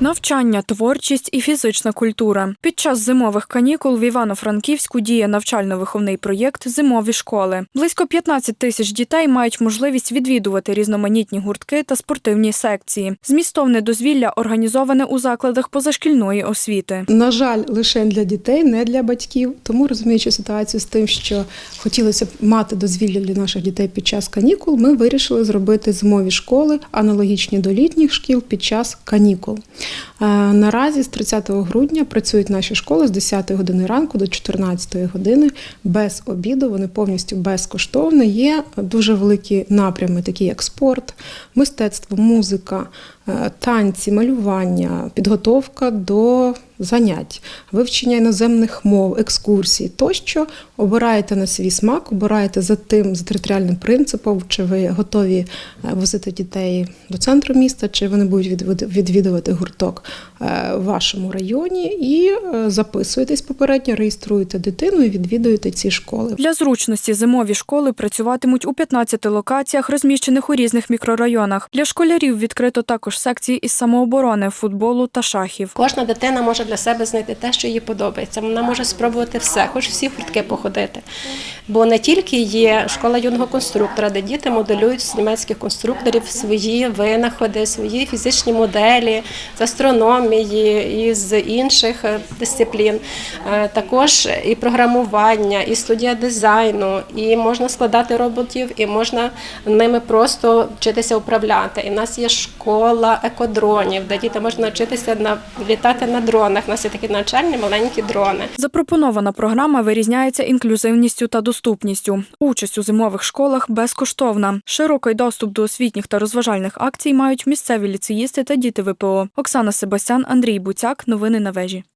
Навчання, творчість і фізична культура. Під час зимових канікул в Івано-Франківську діє навчально-виховний проєкт Зимові школи. Близько 15 тисяч дітей мають можливість відвідувати різноманітні гуртки та спортивні секції. Змістовне дозвілля організоване у закладах позашкільної освіти. На жаль, лише для дітей, не для батьків. Тому розуміючи ситуацію з тим, що хотілося б мати дозвілля для наших дітей під час канікул, ми вирішили зробити зимові школи, аналогічні до літніх шкіл під час канікул. Е, Наразі з 30 грудня працюють наші школи з 10 години ранку до 14 години без обіду. Вони повністю безкоштовні. Є дуже великі напрями, такі як спорт, мистецтво, музика, танці, малювання, підготовка до занять, вивчення іноземних мов, екскурсій тощо. Обираєте на свій смак, обираєте за тим за територіальним принципом, чи ви готові е, возити дітей до центру міста, чи вони будуть відвідувати гурток е, в вашому районі, і е, записуєтесь попередньо, реєструєте дитину і відвідуєте ці школи. Для зручності зимові школи працюватимуть у 15 локаціях, розміщених у різних мікрорайонах. Для школярів відкрито також секції із самооборони, футболу та шахів. Кожна дитина може для себе знайти те, що їй подобається. Вона може спробувати все, хоч всі гуртки походити. Бо не тільки є школа юного конструктора, де діти моделюють з німецьких конструкторів свої винаходи, свої фізичні моделі з астрономії і з інших е, дисциплін. Е, Також і програмування, і студія дизайну, і можна складати роботів, і можна ними просто вчитися управляти. І в нас є школа екодронів, де діти можуть навчитися на літати на дронах. У нас є такі навчальні маленькі дрони. Запропонована програма вирізняється інклюзивністю та доступністю. Участь у зимових школах безкоштовна. Широкий доступ до освітніх та розважальних акцій мають місцеві ліцеїсти та діти ВПО. Оксана Себастян, Андрій Буцяк. Новини на вежі.